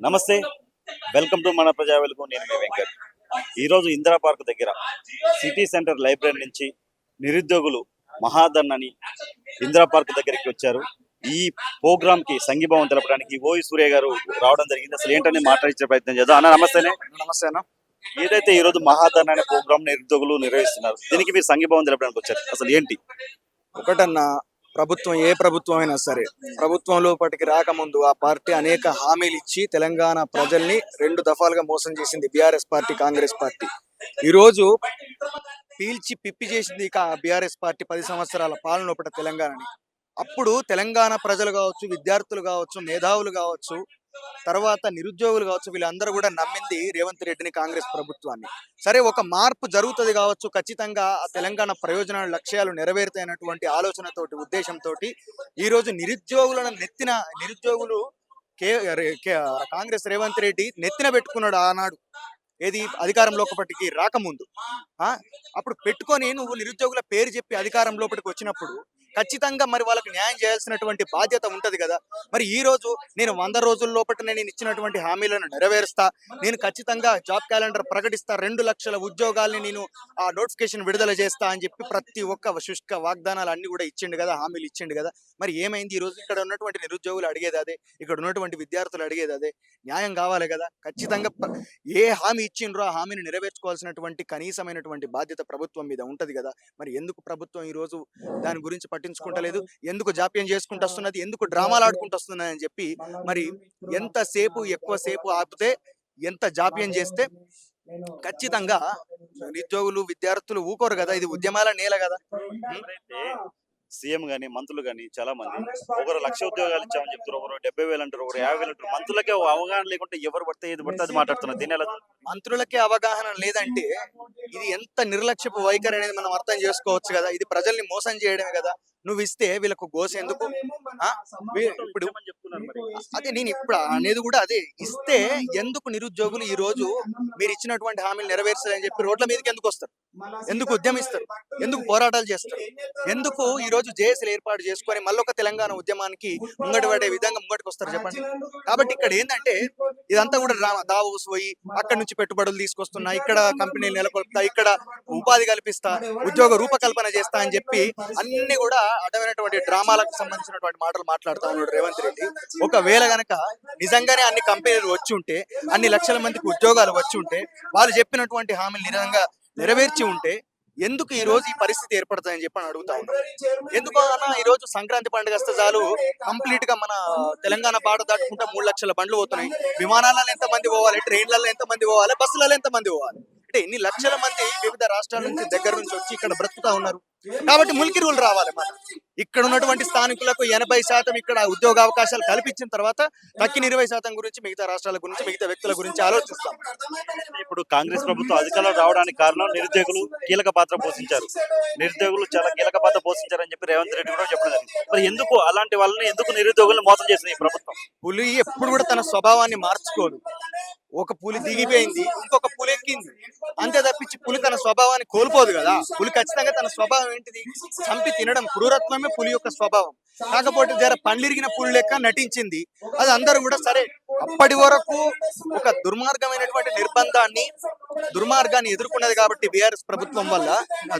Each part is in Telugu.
నమస్తే. వెల్కమ్ టు మన ప్రజా వెలుగు. నేను మీ వెంకట్. ఈరోజు ఇందిరా పార్క్ దగ్గర సిటీ సెంటర్ లైబ్రరీ నుంచి నిరుద్యోగులు మహాదన్ అని ఇందిరా పార్క్ దగ్గరికి వచ్చారు. ఈ ప్రోగ్రామ్కి సంఘీభావం తెలపడానికి ఓయి సూర్య గారు రావడం జరిగింది. అసలు ఏంటని మాట్లాడించే ప్రయత్నం చేద్దాం. అన్న నమస్తేనే నమస్తే అన్న. ఏదైతే ఈ రోజు మహాదన్ అనే ప్రోగ్రామ్ నిరుద్యోగులు నిర్వహిస్తున్నారు దీనికి మీరు సంఘీభావం తెలపడానికి వచ్చారు. అసలు ఏంటి? ఒకటన్నా ప్రభుత్వం ఏ ప్రభుత్వం అయినా సరే ప్రభుత్వం లోపటికి రాకముందు ఆ పార్టీ అనేక హామీలు ఇచ్చి తెలంగాణ ప్రజల్ని రెండు దఫాలుగా మోసం చేసింది బీఆర్ఎస్ పార్టీ కాంగ్రెస్ పార్టీ. ఈ రోజు పీల్చి పిప్పి చేసింది బీఆర్ఎస్ పార్టీ పది సంవత్సరాల పాలన లోపల తెలంగాణని. అప్పుడు తెలంగాణ ప్రజలు కావచ్చు విద్యార్థులు కావచ్చు మేధావులు కావచ్చు తర్వాత నిరుద్యోగులు కావచ్చు వీళ్ళందరూ కూడా నమ్మింది రేవంత్ రెడ్డిని కాంగ్రెస్ ప్రభుత్వాన్ని. సరే ఒక మార్పు జరుగుతుంది కావచ్చు ఖచ్చితంగా ఆ తెలంగాణ ప్రయోజనాలు లక్ష్యాలు నెరవేరుతాయన్నటువంటి ఆలోచనతోటి ఉద్దేశంతో ఈ రోజు నిరుద్యోగులను నెత్తిన నిరుద్యోగులు కే కాంగ్రెస్ రేవంత్ రెడ్డి నెత్తిన పెట్టుకున్నాడు ఆనాడు. ఏది? అధికారంలోకి రాకముందు. ఆ? అప్పుడు పెట్టుకొని నువ్వు నిరుద్యోగుల పేరు చెప్పి అధికారం లోపలికి వచ్చినప్పుడు ఖచ్చితంగా మరి వాళ్ళకి న్యాయం చేయాల్సినటువంటి బాధ్యత ఉంటది కదా. మరి ఈ రోజు నేను వంద రోజుల లోపల నేను ఇచ్చినటువంటి హామీలను నెరవేరుస్తా నేను ఖచ్చితంగా జాబ్ క్యాలెండర్ ప్రకటిస్తా రెండు లక్షల ఉద్యోగాల్ని నేను ఆ నోటిఫికేషన్ విడుదల చేస్తా అని చెప్పి ప్రతి ఒక్క శుష్క వాగ్దానాలు అన్ని కూడా ఇచ్చిండు కదా హామీలు ఇచ్చిండు కదా. మరి ఏమైంది? ఈ రోజు ఇక్కడ ఉన్నటువంటి నిరుద్యోగులు అడిగేది అదే ఇక్కడ ఉన్నటువంటి విద్యార్థులు అడిగేది అదే. న్యాయం కావాలి కదా. ఖచ్చితంగా ఏ హామీ ఇచ్చిండ్రో ఆ హామీని నెరవేర్చుకోవాల్సినటువంటి కనీసమైనటువంటి బాధ్యత ప్రభుత్వం మీద ఉంటది కదా. మరి ఎందుకు ప్రభుత్వం ఈ రోజు దాని గురించి పట్టించుకుంటలేదు. ఎందుకు జాప్యం చేసుకుంటూ వస్తున్నది? ఎందుకు డ్రామాలు ఆడుకుంటూ వస్తున్నది అని చెప్పి మరి ఎంతసేపు ఎక్కువసేపు ఆపితే ఎంత జాప్యం చేస్తే ఖచ్చితంగా నిరుద్యోగులు విద్యార్థులు ఊకోరు కదా ఇది ఉద్యమాల నేల కదా. సీఎం గాని మంత్రులు గాని చాలా మంది ఒకరు లక్ష ఉద్యోగాలు ఇచ్చామని చెప్తారు ఒకరు డెబ్బై వేలు అంటారు ఒకరు యాభై వేలు అంటారు. మంత్రులకే అవగాహన లేకుంటే ఎవరు పడితే ఏది పడితే అది మాట్లాడుతున్నారు. దీని ఎలా మంత్రులకే అవగాహన లేదంటే ఇది ఎంత నిర్లక్ష్యపు వైఖరి అనేది మనం అర్థం చేసుకోవచ్చు కదా? ఇది ప్రజల్ని మోసం చేయడమే కదా? నువ్వు ఇస్తే వీళ్ళకు గోస ఎందుకు? ఇప్పుడు అదే నేను ఇప్పుడు అనేది కూడా అదే. ఇస్తే ఎందుకు నిరుద్యోగులు ఈ రోజు మీరు ఇచ్చినటువంటి హామీలు నెరవేర్చాలని చెప్పి రోడ్ల మీదకి ఎందుకు వస్తారు? ఎందుకు ఉద్యమిస్తారు? ఎందుకు పోరాటాలు చేస్తారు? ఎందుకు ఈ రోజు జేఏసీలు ఏర్పాటు చేసుకొని మళ్ళొక తెలంగాణ ఉద్యమానికి ముంగటి పడే విధంగా ముంగటికి వస్తారు చెప్పండి? కాబట్టి ఇక్కడ ఏంటంటే ఇదంతా కూడా దావోస్ పోయి అక్కడ నుంచి పెట్టుబడులు తీసుకొస్తున్నా ఇక్కడ కంపెనీలు నెలకొల్పుతా ఇక్కడ ఉపాధి కల్పిస్తా ఉద్యోగ రూపకల్పన చేస్తా అని చెప్పి అన్ని కూడా అడ్డమైనటువంటి డ్రామాలకు సంబంధించినటువంటి మాటలు మాట్లాడుతూ ఉన్నాడు రేవంత్ రెడ్డి. ఒకవేళ గనక నిజంగానే అన్ని కంపెనీలు వచ్చి ఉంటే అన్ని లక్షల మందికి ఉద్యోగాలు వచ్చి ఉంటే వాళ్ళు చెప్పినటువంటి హామీలు నిజంగా నెరవేర్చి ఉంటే ఎందుకు ఈ రోజు ఈ పరిస్థితి ఏర్పడుతుందని చెప్పి అని అడుగుతా ఉన్నాను ఎందుకో అన్న ఈ రోజు సంక్రాంతి పండుగ వస్తే చాలు కంప్లీట్గా మన తెలంగాణ బాట దాటుకుంటే మూడు లక్షల బండ్లు పోతున్నాయి. విమానాలలో ఎంత మంది పోవాలి? ట్రైన్లలో ఎంత మంది పోవాలి? బస్సులలో ఎంత మంది పోవాలి? అంటే ఎన్ని లక్షల మంది వివిధ రాష్ట్రాల నుంచి దగ్గర నుంచి వచ్చి ఇక్కడ బ్రతుకుతా ఉన్నారు? కాబట్టి ములికి రూల్ రావాలి మన. ఇక్కడ ఉన్నటువంటి స్థానికులకు ఎనభై శాతం ఇక్కడ ఉద్యోగ అవకాశాలు కల్పించిన తర్వాత తక్కిన ఇరవై శాతం గురించి మిగతా రాష్ట్రాల గురించి మిగతా వ్యక్తుల గురించి ఆలోచిస్తాం. ఇప్పుడు కాంగ్రెస్ ప్రభుత్వం అధికారంలో రావడానికి కారణం నిరుద్యోగులు కీలక పాత్ర పోషించారు. నిరుద్యోగులు చాలా కీలక పాత్ర పోషించారని చెప్పి రేవంత్ రెడ్డి కూడా చెప్పడం జరిగింది. మరి ఎందుకు అలాంటి వాళ్ళని ఎందుకు నిరుద్యోగులను మోసం చేసింది ఈ ప్రభుత్వం? పులి ఎప్పుడు కూడా తన స్వభావాన్ని మార్చుకోదు. ఒక పులి దిగిపోయింది ఇంకొక పులి ఎక్కింది. అంతే తప్పించి పులి తన స్వభావాన్ని కోల్పోదు కదా. పులి ఖచ్చితంగా తన స్వభావం ఏంటిది? చంపి తినడం క్రూరత్వమే పులి యొక్క స్వభావం. కాకపోతే జర పండ్లిరిగిన పులి లెక్క నటించింది. అది అందరూ కూడా సరే అప్పటి వరకు ఒక దుర్మార్గమైనటువంటి నిర్బంధాన్ని దుర్మార్గాన్ని ఎదుర్కొన్నది కాబట్టి బీఆర్ఎస్ ప్రభుత్వం వల్ల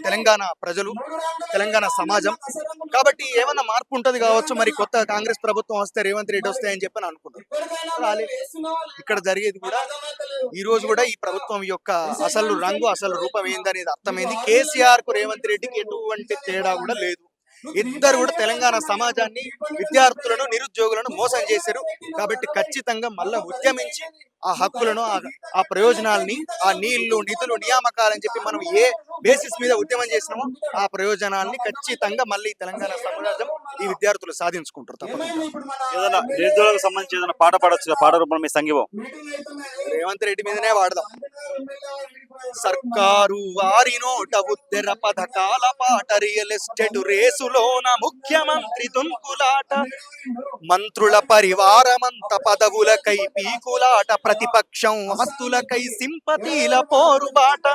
తెలంగాణ ప్రజలు తెలంగాణ సమాజం కాబట్టి ఏమన్నా మార్పు ఉంటది కావచ్చు మరి కొత్త కాంగ్రెస్ ప్రభుత్వం వస్తే రేవంత్ రెడ్డి వస్తే అని చెప్పి అనుకున్నారు. ఇక్కడ జరిగేది కూడా ఈ రోజు కూడా ఈ ప్రభుత్వం యొక్క అసలు రంగు అసలు రూపం ఏందనేది అర్థమైంది. కేసీఆర్కు రేవంత్ రెడ్డికి ఎటువంటి తేడా కూడా లేదు. ఇద్దరు కూడా తెలంగాణ సమాజాన్ని విద్యార్థులను నిరుద్యోగులను మోసం చేశారు. కాబట్టి ఖచ్చితంగా మళ్ళా ఉద్యమించి ఆ హక్కులను ఆ- ప్రయోజనాల్ని ఆ నీళ్ళు నిధులు నియామకాలని చెప్పి మనం ఏ బేసిస్ మీద ఉద్యమం చేసినామో ఆ ప్రయోజనాల్ని ఖచ్చితంగా మళ్ళీ తెలంగాణ సమాజం ఈ విద్యార్థులు సాధించుకుంటారు తప్పకుండా. ఏదైనా నిరుద్యోగులకు సంబంధించి ఏదైనా పాట పాడొచ్చు పాట రూపంలో మీ సంఘీభావం. రేవంత్ రెడ్డి మీదనే వాడదాం. సర్కారు వారి నోట ఉద్దెర పథకాల పాట రియల్ ఎస్టేట్ రేసులోన ముఖ్యమంత్రి దుంకులాట. మంత్రుల పరివారమంత పదవులకై పీకులాట. ప్రతిపక్షం హస్తులకై సింపతీల పోరుబాట.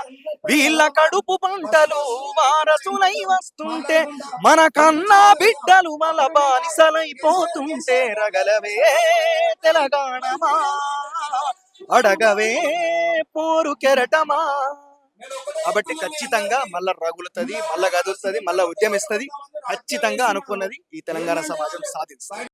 వీళ్ళ కడుపు పంటలు వారసులై వస్తుంటే మన కన్నా బిడ్డలు మల బానిసలైపోతుంటే రగలవే తెలంగాణమా? అడగవే పోరు కెరటమా? కాబట్టి ఖచ్చితంగా మళ్ళా రగులుతుంది మళ్ళా కదులుతుంది మళ్ళా ఉద్యమిస్తుంది ఖచ్చితంగా అనుకున్నది ఈ తెలంగాణ సమాజం సాధిస్తుంది